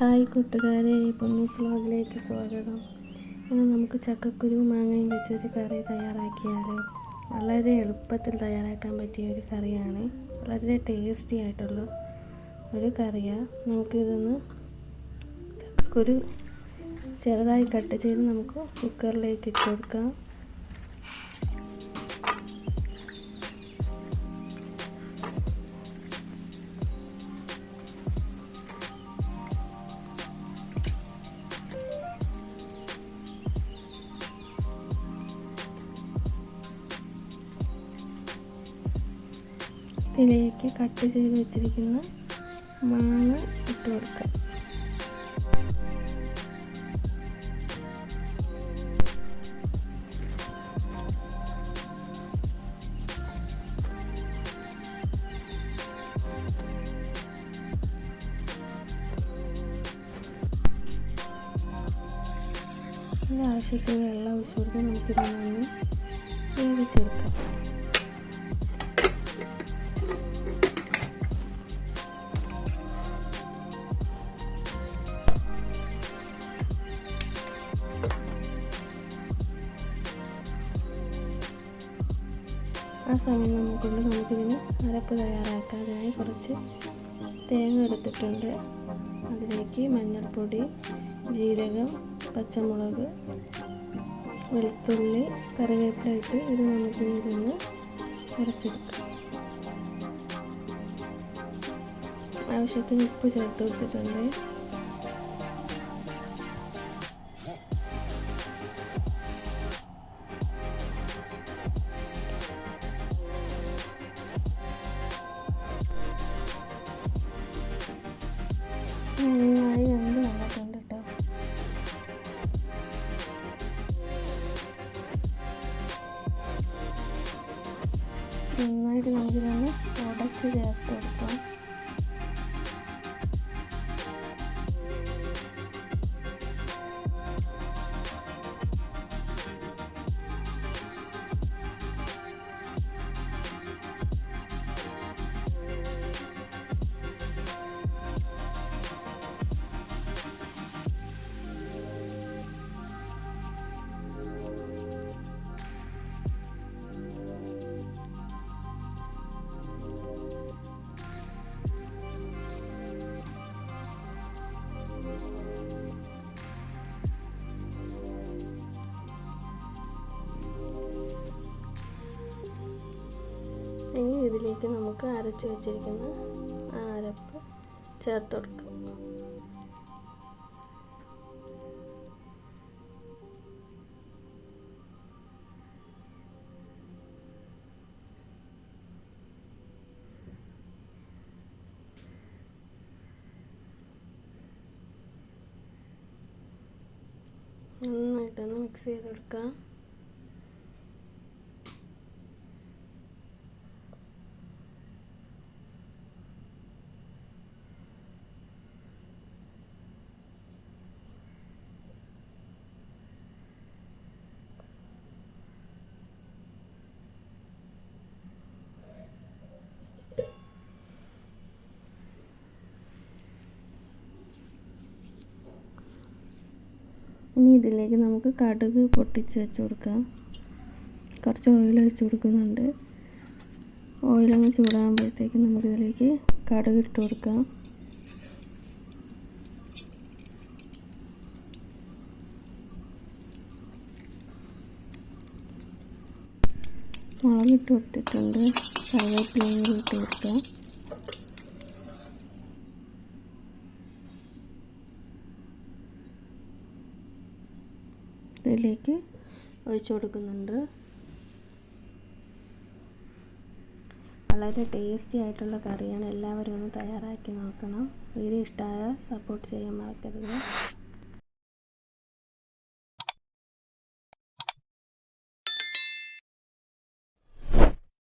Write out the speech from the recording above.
Hi കൂട്ടുകാരെ പൊന്നീസ് വ്ലോഗിലേക്ക് സ്വാഗതം. ഇന്ന് നമുക്ക് ചക്കക്കുരു മാങ്ങയും വെച്ചൊരു കറി തയ്യാറാക്കിയാൽ വളരെ എളുപ്പത്തിൽ തയ്യാറാക്കാൻ പറ്റിയ ഒരു കറിയാണ്. വളരെ ടേസ്റ്റി ആയിട്ടുള്ള ഒരു കറിയാണ് നമുക്കിതൊന്ന് ചക്കക്കുരു ചെറുതായി കട്ട് ചെയ്ത് നമുക്ക് കുക്കറിലേക്ക് ഇട്ട് കൊടുക്കാം. ഇതിലേക്ക് കട്ട് ചെയ്ത് വെച്ചിരിക്കുന്ന മാങ്ങ ഇട്ട് കൊടുക്കാം. ഇതിന് ആവശ്യത്തിന് വെള്ളം ഒഴിച്ചു കൊടുത്ത് നമുക്കിതൊന്ന് വേവിച്ചെടുക്കാം. ആ സമയം നമുക്കുണ്ട് നമുക്കിതിന് അരപ്പ് തയ്യാറാക്കാം അതിനായി കുറച്ച് തേങ്ങ എടുത്തിട്ടുണ്ട്. അതിലേക്ക് മഞ്ഞൾപ്പൊടി ജീരകം പച്ചമുളക് വെളുത്തുള്ളി കറിവേപ്പില ഇട്ട് ഇത് നമുക്കിനി ഇതൊന്ന് അരച്ചെടുക്കാം. ആവശ്യത്തിന് ഉപ്പ് ചേർത്ത് കൊടുത്തിട്ടുണ്ട്. നന്നായി വെന്ത് വന്നിട്ടുണ്ട് കേട്ടോ നന്നായിട്ട് നമുക്കിതൊന്ന് ഉടച്ച് ചേർത്ത് കൊടുക്കാം ഇനി ഇതിലേക്ക് നമുക്ക് അരച്ച് വെച്ചിരിക്കുന്ന അരപ്പ് ചേർത്ത് കൊടുക്കാം. നന്നായിട്ടൊന്ന് മിക്സ് ചെയ്ത് കൊടുക്കാം. ഇനി ഇതിലേക്ക് നമുക്ക് കടുക് പൊട്ടിച്ച് വെച്ച് കൊടുക്കാം. കുറച്ച് ഓയിൽ ഒഴിച്ച് കൊടുക്കുന്നുണ്ട്. ഓയിലൊന്ന് ചൂടാകുമ്പോഴത്തേക്ക് നമുക്കിതിലേക്ക് കടുക് ഇട്ട് കൊടുക്കാം. മുളകിട്ട് കൊടുത്തിട്ടുണ്ട്. കറിവേപ്പിലയും ഇട്ട് കൊടുക്കാം. ഇതിലേക്ക് ഒഴിച്ച് കൊടുക്കുന്നുണ്ട്. വളരെ ടേസ്റ്റി ആയിട്ടുള്ള കറിയാണ്. എല്ലാവരും ഒന്ന് തയ്യാറാക്കി നോക്കണം. വീഡിയോ ഇഷ്ടമായ സപ്പോർട്ട് ചെയ്യാൻ മറക്കരുത്.